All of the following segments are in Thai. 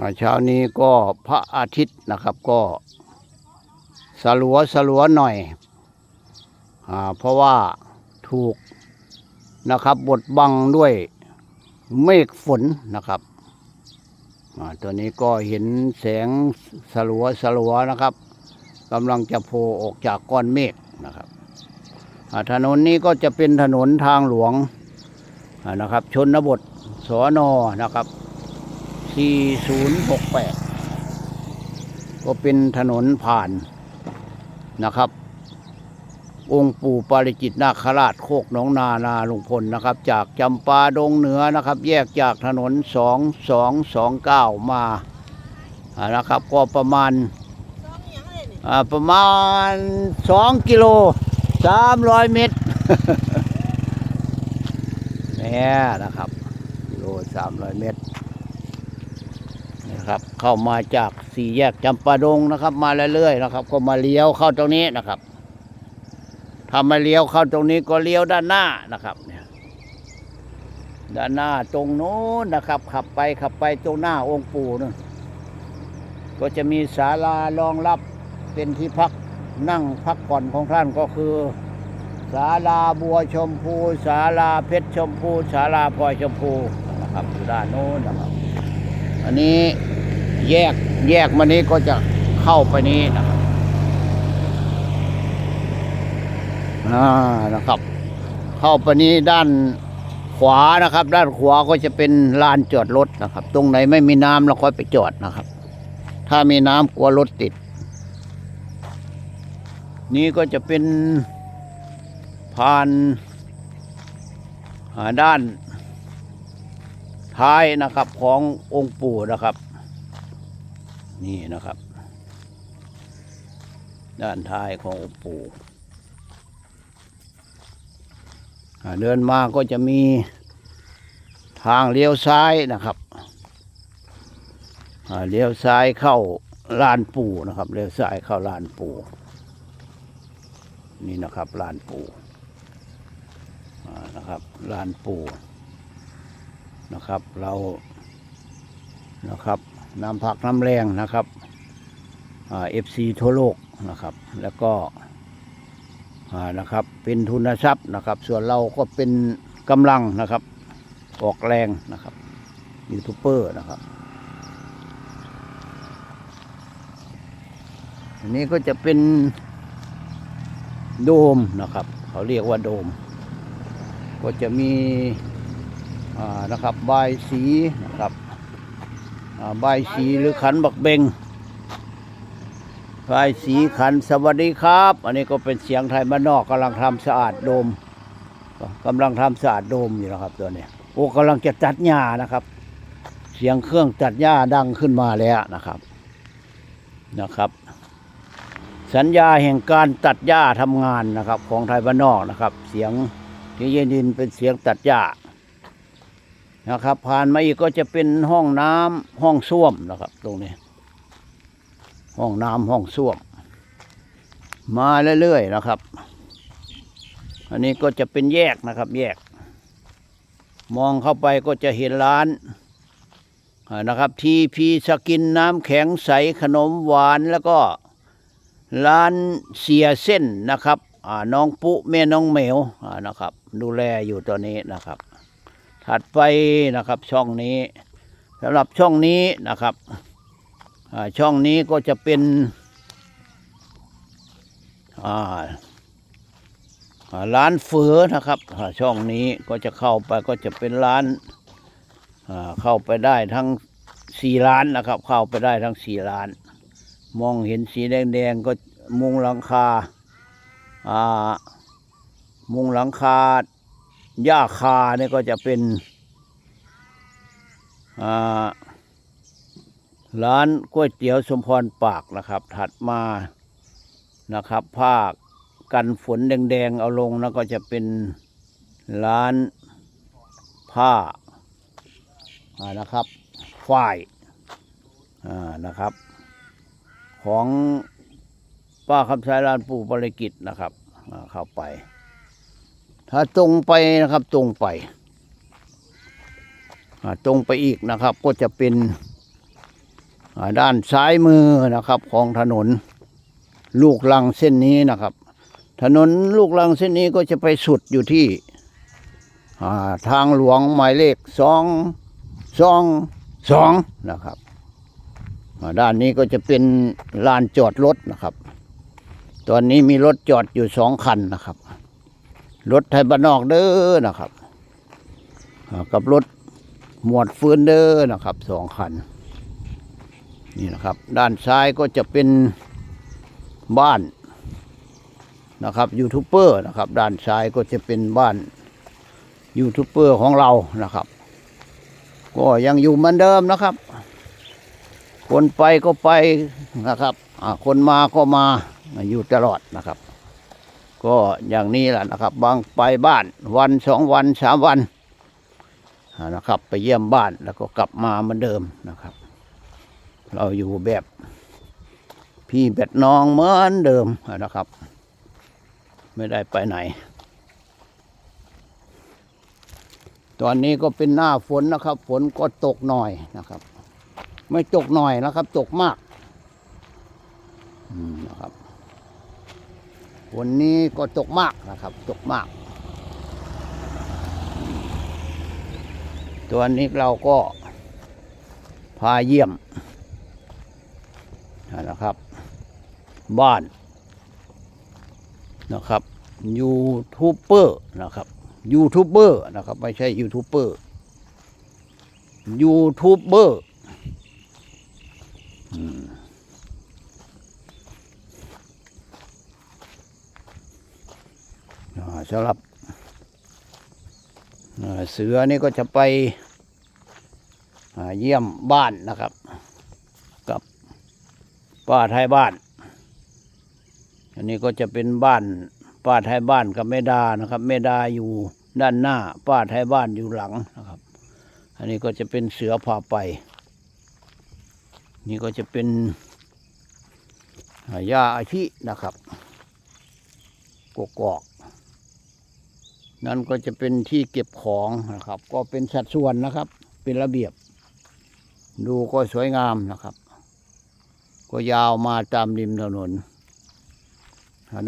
อาเช้านี้ก็พระอาทิตย์นะครับก็สลัวสลัวหน่อยอาเพราะว่าถูกนะครับบดบังด้วยเมฆฝนนะครับอาตัวนี้ก็เห็นแสงสลัวสลัวนะครับกำลังจะโผล่ออกจากก้อนเมฆนะครับอาถนนนี้ก็จะเป็นถนนทางหลวงนะครับ ชนบทสอนอนะครับ 4068 ก็เป็นถนนผ่านนะครับ องค์ปู่ปาริจิตนาคราชโคกหนองนานาลุงพลนะครับ จากจำปาดงเหนือนะครับ แยกจากถนน 2229 มานะครับ ก็ประมาณประมาณ 2 กิโล 300 เมตรเนี่ยนะครับ กิโล 300 เมตร นะครับเข้ามาจากสี่แยกจำปาดงนะครับ มาเรื่อยๆนะครับ ก็มาเลี้ยวเข้าตรงนี้นะครับถ้ามาเลี้ยวเข้าตรงนี้ก็เลี้ยวด้านหน้านะครับเนี่ยด้านหน้าตรงโน้นนะครับ ขับไปขับไปตรงหน้าองค์ปู่นั่นก็จะมีศาลารองรับเป็นที่พักนั่งพักผ่อนของท่านก็คือศาลาบัวชมพูศาลาเพชรชมพูศาลาพลอยชมพูนะครับอยู่ด้านโน้นนะครับ อันนี้ แยกแยกมานี้ก็จะเข้าไปนี้นะครับนะครับ เข้าไปนี้ด้านขวานะครับ ด้านขวาก็จะเป็นลานจอดรถนะครับ ตรงไหนไม่มีน้ำเราค่อยไปจอดนะครับ ถ้ามีน้ำกลัวรถติด นี่ก็จะเป็นผ่านาด้านท้ายนะครับขององค์ปู่นะครับ นี่นะครับ ด้านท้ายขององค์ปู่เดินมาก็จะมีทางเลี้ยวซ้ายนะครับเลี้ยวซ้ายเข้าลานปู่นะครับเลี้ยวซ้ายเข้าลานปู่นี่นะครับลานปู่นะครับลานปู่นะครับ เรานะครับ น้ำผักน้ำแรงนะครับเอฟซีทั่วโลกนะครับ แล้วก็นะครับเป็นทุนทรัพย์นะครับ ส่วนเราก็เป็นกำลังนะครับ ออกแรงนะครับยูทูบเบอร์นะครับอันนี้ก็จะเป็นโดมนะครับ เขาเรียกว่าโดม ก็จะมีนะครับใบสีนะครับ ใบายสีหรือขันบักเบงใบายสีขันสวัสดีครับ อันนี้ก็เป็นเสียงไทยบ้านนอกกำลังทำสะอาดโดมกำลังทำสะอาดโดมอยู่นะครับตัวนี้โอ้กำลังจะตัดหญ้านะครับ เสียงเครื่องตัดหญ้าดังขึ้นมาแล้วนะครับนะครับ สัญญาแห่งการตัดหญ้าทำงานนะครับ ของไทยบ้านนอกนะครับ เสียงที่เย็นดินเป็นเสียงตัดหญ้า นะครับ ผ่านมาอีกก็จะเป็นห้องน้ำห้องส้วมนะครับ ตรงนี้ ห้องน้ำห้องส้วม มาเรื่อยๆนะครับ อันนี้ก็จะเป็นแยกนะครับ แยก มองเข้าไปก็จะเห็นร้านนะครับทีพีสกินน้ำแข็งใสขนมหวานแล้วก็ร้านเสียเส้นนะครับน้องปุ๊แม่น้องเหมวนะครับ ดูแลอยู่ตัวนี้นะครับ ถัดไปนะครับช่องนี้สำหรับช่องนี้นะครับช่องนี้ก็จะเป็นร้านเฟือนะครับช่องนี้ก็จะเข้าไปก็จะเป็นร้านเข้าไปได้ทั้งสี่ร้านนะครับ เข้าไปได้ทั้งสี่ร้าน มองเห็นสีแดงๆก็มุงหลังคาอ่ามุงหลังคา หญ้าคาเนี่ยก็จะเป็นร้านก๋วยเตี๋ยวสมพรปากนะครับ ถัดมานะครับผ้ากันฝนแดงๆเอาลงแล้วก็จะเป็นร้านผ้าานะครับฝ้ายานะครับ ของป้าคำสายร้านปู่บริกิตนะครับเข้าไป ถ้าตรงไปนะครับตรงไปตรงไปอีกนะครับ ก็จะเป็นด้านซ้ายมือนะครับของถนนลูกลังเส้นนี้นะครับ ถนนลูกลังเส้นนี้ก็จะไปสุดอยู่ที่ทางหลวงหมายเลขสองสองสองนะครับด้านนี้ก็จะเป็นลานจอดรถนะครับ ตอนนี้มีรถจอดอยู่สองคันนะครับ รถไทยบ้านนอกเด้อนะครับกับรถหมวดฟืนเด้อนะครับสองคันนี่นะครับ ด้านซ้ายก็จะเป็นบ้านนะครับยูทูบเบอร์นะครับ ด้านซ้ายก็จะเป็นบ้านยูทูบเบอร์ของเรานะครับ ก็ยังอยู่เหมือนเดิมนะครับ คนไปก็ไปนะครับคนมาก็มาอยู่ตลอดนะครับ ก็อย่างนี้แหละนะครับ บางไปบ้านวันสองวันสามวันนะครับ ไปเยี่ยมบ้านแล้วก็กลับมาเหมือนเดิมนะครับ เราอยู่แบบพี่แบบน้องเหมือนเดิมนะครับ ไม่ได้ไปไหน ตอนนี้ก็เป็นหน้าฝนนะครับ ฝนก็ตกหน่อยนะครับ ไม่ตกหน่อยนะครับ ตกมากนะครับ ฝนนี้ก็ตกมากนะครับ ตกมาก ตัวนี้เราก็พาเยี่ยมนะครับ บ้านนะครับยูทูบเบอร์นะครับยูทูบเบอร์นะครับ ไม่ใช่ยูทูบเบอร์ยูทูบเบอร์อืมอ่า สำหรับเสือนี่ก็จะไปเยี่ยมบ้านนะครับ กับป้าไทยบ้าน อันนี้ก็จะเป็นบ้านป้าไทยบ้านกับแม่ดานะครับแม่ดาอยู่ด้านหน้า ป้าไทยบ้านอยู่หลังนะครับ อันนี้ก็จะเป็นเสือพาไป นี่ก็จะเป็นอ่ายาอาชินะครับกกอก นั่นก็จะเป็นที่เก็บของนะครับ ก็เป็นสัดส่วนนะครับ เป็นระเบียบ ดูก็สวยงามนะครับ ก็ยาวมาตามริมถนน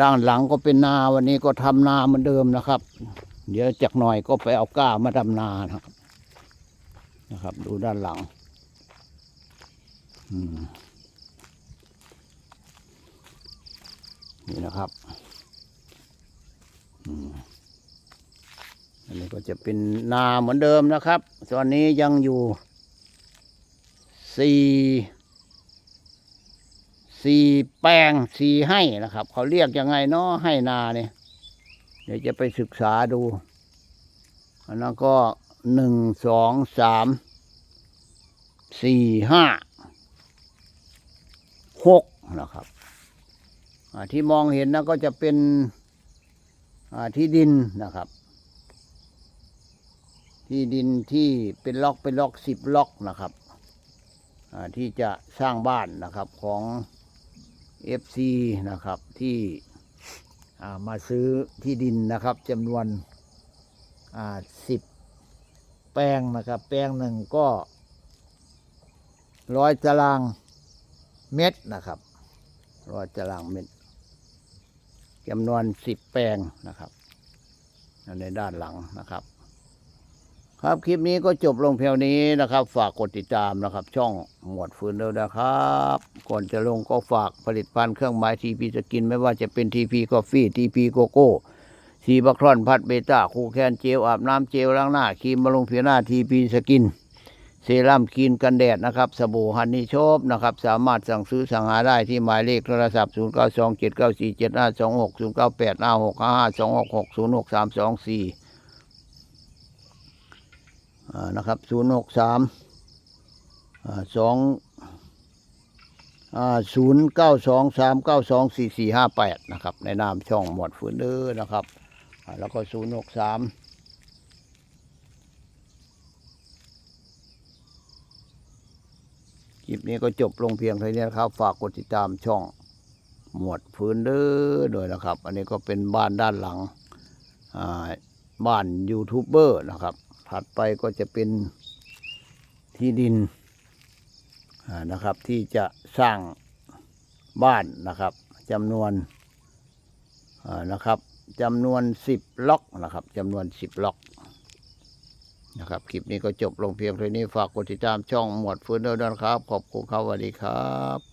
ด้านหลังก็เป็นนาวันนี้ก็ทำนาเหมือนเดิมนะครับ เดี๋ยวจากหน่อยก็ไปเอาก้ามาทำนานะครับนะครับ ดูด้านหลังอืมนี่นะครับ อืม อันนี้ก็จะเป็นนาเหมือนเดิมนะครับ ตอนนี้ยังอยู่สี่สี่แปลงสี่ให้นะครับ เขาเรียกยังไงเนาะให้นาเนี่ยเดี๋ยวจะไปศึกษาดูอันนั้นก็หนึ่งสองสามสี่ห้าหกนะครับที่มองเห็นนะก็จะเป็นที่ดินนะครับ ที่ดินที่เป็นล็อกเป็นล็อกสิบล็อกนะครับที่จะสร้างบ้านนะครับของ FC นะครับที่มาซื้อที่ดินนะครับจำนวนสิบแปลงนะครับ แปลงหนึ่งก็ร้อยตารางเมตรนะครับร้อยตารางเมตรจำนวนสิบแปลงนะครับในด้านหลังนะครับ ครับคลิปนี้ก็จบลงเพียงนี้นะครับ ฝากกดติดตามนะครับ ช่องหมวดฟืนเดินะครับ ก่อนจะลงก็ฝากผลิตภัณฑ์เครื่องไม้ทีพีสกินไม่ว่าจะเป็นทีพีกาแฟทีพีโกโก้ซีบัครอนพัดเบต้าคูแคนเจลอาบน้ำเจลล้างหน้าครีมบำรุงผิวหน้าทีพีสกินเซรั่มครีมกันแดดนะครับ สบู่ฮันนี่โชบนะครับ สามารถสั่งซื้อสั่งหาได้ที่หมายเลขโทรศัพท์ 0927947926 0989652660 6324 นะครับศูนย์หกสามสองศูนย์เก้าสองสามเก้าสองสี่สี่ห้าแปดนะครับ ในนามช่องหมวดฝืนเด้อนะครับ แล้วก็ศูนย์หกสามคลิปนี้ก็จบลงเพียงเท่านี้นะครับ ฝากกดติดตามช่องหมวดฝืนเด้อด้วยนะครับ อันนี้ก็เป็นบ้านด้านหลังบ้านยูทูบเบอร์นะครับ ถัดไปก็จะเป็นที่ดินนะครับ ที่จะสร้างบ้านนะครับจำนวนนะครับจำนวนสิบล็อกนะครับจำนวนสิบล็อกนะครับคลิปนี้ก็จบลงเพียงเท่านี้ฝากกดติดตามช่องหมวดฟื้นด้วยนะครับ ขอบคุณครับสวัสดีครับ